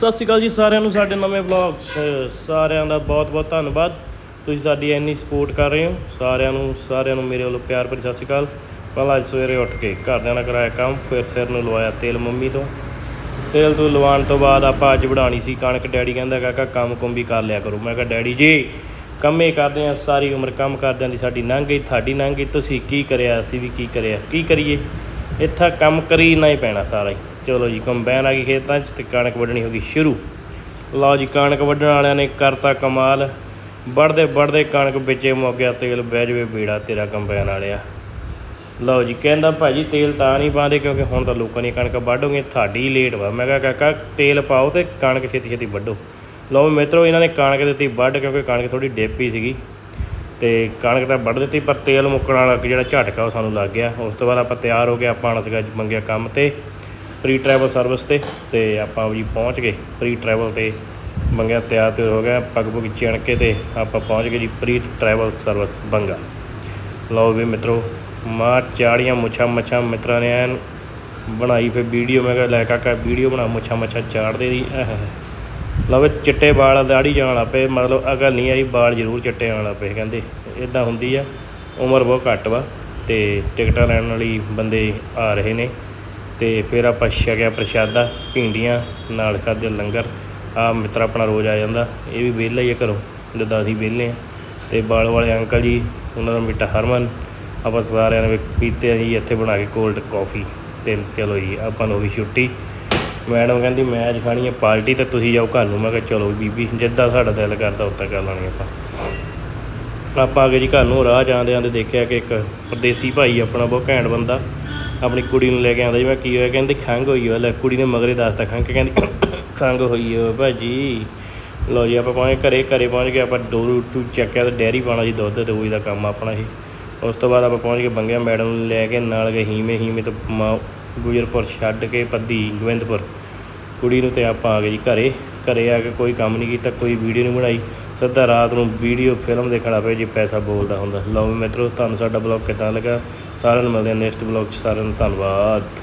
ਸਤਿ ਸ਼੍ਰੀ ਅਕਾਲ ਜੀ ਸਾਰਿਆਂ ਨੂੰ, ਸਾਡੇ ਨਵੇਂ ਵਲੌਗ 'ਚ ਸਾਰਿਆਂ ਦਾ ਬਹੁਤ-ਬਹੁਤ ਧੰਨਵਾਦ। ਤੁਸੀਂ ਸਾਡੀ ਇੰਨੀ ਸਪੋਰਟ ਕਰ ਰਹੇ ਹੋ, ਸਾਰਿਆਂ ਨੂੰ ਸਾਰਿਆਂ ਨੂੰ ਮੇਰੇ ਵੱਲੋਂ ਪਿਆਰ ਭਰੀ ਸਤਿ ਸ਼੍ਰੀ ਅਕਾਲ। ਪਹਿਲਾਂ ਅੱਜ ਸਵੇਰੇ ਉੱਠ ਕੇ ਘਰਦਿਆਂ ਨਾਲ ਕਰਾਇਆ ਕੰਮ, ਫਿਰ ਸਿਰ ਨੂੰ ਲਵਾਇਆ ਤੇਲ ਮੰਮੀ ਤੋਂ। ਤੇਲ ਤੋਂ ਲਵਾਉਣ ਤੋਂ ਬਾਅਦ ਆਪਾਂ ਅੱਜ ਬਣਾਉਣੀ ਸੀ ਕਣਕ। ਡੈਡੀ ਕਹਿੰਦਾ ਕਾਕਾ ਕੰਮ ਕੁੰਮ ਵੀ ਕਰ ਲਿਆ ਕਰੋ। ਮੈਂ ਕਿਹਾ, ਡੈਡੀ ਜੀ, ਕੰਮੇ ਕਰਦੇ ਆ ਸਾਰੀ ਉਮਰ ਕੰਮ ਕਰਦਿਆਂ ਦੀ ਸਾਡੀ ਲੰਘ ਗਈ ਤੁਹਾਡੀ ਲੰਘ ਗਈ ਤੁਸੀਂ ਕੀ ਕਰਿਆ, ਅਸੀਂ ਵੀ ਕੀ ਕਰਿਆ, ਕੀ ਕਰੀਏ? ਇੱਥਾ ਕੰਮ ਕਰੀ ਨਾ ਹੀ ਪੈਣਾ ਸਾਰਾ ਹੀ। ਚਲੋ ਜੀ ਕੰਬਾਈਨ ਆ ਗਈ ਖੇਤਾਂ 'ਚ ਤੇ ਕਣਕ ਵੱਢਣੀ ਹੋ ਗਈ ਸ਼ੁਰੂ। ਲਓ ਜੀ, ਕਣਕ ਵੱਢਣ ਵਾਲਿਆਂ ਨੇ ਕਰਤਾ ਕਮਾਲ। ਵੱਢਦੇ ਵੱਢਦੇ ਕਣਕ ਵਿੱਚੇ ਮੁੱਕ ਗਿਆ ਤੇਲ ਬਹਿ ਜਵੇ ਬੀੜਾ, ਤੇਰਾ ਕੰਬਾਈਨ ਵਾਲਿਆ। ਲਓ ਜੀ, ਕਹਿੰਦਾ ਭਾਜੀ, ਤੇਲ ਤਾਂ ਨਹੀਂ ਪਾਉਂਦੇ ਕਿਉਂਕਿ ਹੁਣ ਤਾਂ ਲੋਕਾਂ ਦੀ ਕਣਕ ਵੱਢੋਗੇ, ਤੁਹਾਡੀ ਲੇਟ ਵਾ। ਮੈਂ ਕਿਹਾ, ਕਾਕਾ, ਤੇਲ ਪਾਓ ਤੇ ਕਣਕ ਛੇਤੀ ਛੇਤੀ ਵੱਢੋ। ਲਓ ਵੀ ਮਿੱਤਰੋ, ਇਹਨਾਂ ਨੇ ਕਣਕ ਦਿੱਤੀ ਵੱਢ ਕਿਉਂਕਿ ਕਣਕ ਥੋੜੀ ਡੇਪੀ ਸੀਗੀ। ਤੇ ਕਣਕ ਤਾਂ ਵੱਢ ਦਿੱਤੀ, ਪਰ ਤੇਲ ਮੁੱਕਣ ਵਾਲਾ ਜਿਹੜਾ ਝਟਕਾ ਉਹ ਸਾਨੂੰ ਲੱਗ ਗਿਆ। ਉਸ ਤੋਂ ਬਾਅਦ ਆਪਾਂ ਤਿਆਰ ਹੋ ਗਏ ਆਪਾਂ ਆਉਣਾ ਸੀਗਾ ਮੰਗਿਆ ਕੰਮ ਤੇ। ਪ੍ਰੀ ਟਰੈਵਲ ਸਰਵਿਸ ਤੇ ਤੇ ਆਪਾਂ ਜੀ ਪਹੁੰਚ ਗਏ ਪ੍ਰੀ ਟਰੈਵਲ ਤੇ। ਬੰਗਿਆ ਤਿਆਰ ਤੇ ਹੋ ਗਿਆ ਪੱਗ ਪੁੱਗ ਚਿਣ ਕੇ ਤੇ ਆਪਾਂ ਪਹੁੰਚ ਗਏ ਜੀ ਪ੍ਰੀ ਟਰੈਵਲ ਸਰਵਿਸ ਬੰਗਾ। ਲਓ ਵੀ ਮਿੱਤਰੋ, ਮਾਂ ਚਾੜੀਆਂ ਮੁੱਛਾਂ ਮੱਛਾਂ ਮਿੱਤਰਾਂ ਨੇ ਐਨ ਬਣਾਈ ਫਿਰ ਵੀਡੀਓ। ਮੈਂ ਕਿਹਾ, ਲੈ ਕਾਕਾ, ਵੀਡੀਓ ਬਣਾ, ਮੁੱਛਾਂ ਮੱਛਾਂ ਚਾੜਦੇ ਦੀ ਆਹ ਲਓ ਚਿੱਟੇ ਵਾਲ ਦਾੜੀ ਜਾਣ ਲੱਗ ਪਏ, ਮਤਲਬ ਅਗਲ ਨਹੀਂ ਆਈ, ਵਾਲ ਜ਼ਰੂਰ ਚਿੱਟੇ ਆਉਣ ਲੱਗ ਪਏ ਕਹਿੰਦੇ। ਇਦਾਂ ਹੁੰਦੀ ਆ, ਉਮਰ ਬਹੁਤ ਘੱਟ ਵਾ, ਤੇ ਟਿਕਟਾਂ ਲੈਣ ਵਾਲੀ ਬੰਦੇ ਆ ਰਹੇ ਨੇ। ਤੇ ਫਿਰ ਆਪਾਂ ਛਕਿਆ ਪ੍ਰਸ਼ਾਦਾ, ਭਿੰਡੀਆਂ, ਨਾਲ ਖਾਦੇ ਲੰਗਰ। ਆ ਮਿੱਤਰ ਆਪਣਾ ਰੋਜ਼ ਆ ਜਾਂਦਾ। ਇਹ ਵੀ ਵਿਹਲਾ ਹੀ ਆ ਘਰੋਂ। ਜਿੱਦਾਂ ਅਸੀਂ ਵਿਹਲੇ ਆ। ਤੇ ਬਾਲ ਵਾਲੇ ਅੰਕਲ ਜੀ, ਉਹਨਾਂ ਦਾ ਮਿੱਟਾ ਹਰਮਨ। ਆਪਾਂ ਸਾਰਿਆਂ ਨੇ ਪੀਤੇ ਆ ਜੀ, ਇੱਥੇ ਬਣਾ ਕੇ ਕੋਲਡ ਕਾਫੀ ਤੇ ਚਲੋ ਜੀ, ਆਪਾਂ ਨੂੰ ਵੀ ਛੁੱਟੀ। ਮੈਡਮ ਕਹਿੰਦੀ, ਮੈਂ ਮੈਚ ਖਾਣੀ ਹੈ ਪਾਰਟੀ ਤੇ ਤੁਸੀਂ ਜਾਓ ਘਰ ਨੂੰ। ਮੈਂ ਕਿਹਾ, ਚਲੋ ਬੀਬੀ, ਜਿੱਦਾਂ ਸਾਡਾ ਦਿਲ ਕਰਦਾ, ਉੱਦਾਂ ਕਰ ਲਾਣੀ ਆਪਾਂ। ਆਪਾਂ ਆ ਗਏ ਜੀ ਘਰ ਨੂੰ ਰਾਹ ਜਾਂਦੇ ਆਂਦੇ ਦੇਖਿਆ ਕਿ ਇੱਕ ਪਰਦੇਸੀ ਭਾਈ ਆਪਣਾ ਬਹੁਤ ਘੈਂਟ ਬੰਦਾ। ਆਪਣੀ ਕੁੜੀ ਨੂੰ ਲੈ ਕੇ ਆਂਦਾ ਜੀ, ਮੈਂ ਕੀ ਹੋਇਆ, ਕਹਿੰਦੇ ਖੰਘ ਹੋਈ ਹੋਇਆ ਲੈ ਕੁੜੀ ਨੇ ਮਗਰੇ ਦੱਸਤਾ ਖੰਘ, ਕਹਿੰਦੀ ਖੰਘ ਹੋਈ ਹੋਇਆ ਭਾਜੀ। ਲਓ ਜੀ, ਆਪਾਂ ਪਹੁੰਚ, ਘਰੇ ਘਰੇ ਪਹੁੰਚ ਕੇ ਆਪਾਂ ਡੋਰੂ ਟੂ ਚੱਕਿਆ ਤੇ ਡੈਰੀ ਪਾਉਣਾ ਜੀ ਦੁੱਧ ਤੇ ਉਹੀ ਦਾ ਕੰਮ ਆਪਣਾ ਇਹ ਉਸ ਤੋਂ ਬਾਅਦ ਆਪਾਂ ਪਹੁੰਚ ਕੇ ਬੰਗਿਆ ਮੈਡਮ ਨੂੰ ਲੈ ਕੇ, ਨਾਲ ਗਏ ਹੀਮੇ ਹੀਮੇ ਤੋਂ ਮਾ- ਗੁਜਰਪੁਰ ਛੱਡ ਕੇ ਪੱਦੀ ਗੋਬਿੰਦਪੁਰ। ਕੁੜੀ ਨੂੰ ਤੇ ਆਪਾਂ ਆ ਗਏ ਜੀ ਘਰੇ ਘਰੇ ਆ ਕੇ ਕੋਈ ਕੰਮ ਨਹੀਂ ਕੀਤਾ, ਕੋਈ ਵੀਡੀਓ ਨਹੀਂ ਬਣਾਈ। ਸਿੱਧਾ ਰਾਤ ਨੂੰ ਵੀਡੀਓ, ਫਿਲਮ ਦੇਖਣਾ ਪਿਆ ਜੀ ਪੈਸਾ ਬੋਲਦਾ ਹੁੰਦਾ। ਲਓ ਵੀ ਮਿੱਤਰੋ, ਤੁਹਾਨੂੰ ਸਾਡਾ ਬਲੌਗ ਕਿੱਦਾਂ ਲੱਗਾ? ਸਾਰਿਆਂ ਨੂੰ ਮਿਲਦੇ ਹਾਂ ਨੈਕਸਟ ਬਲੌਗ 'ਚ। ਸਾਰਿਆਂ ਨੂੰ ਧੰਨਵਾਦ।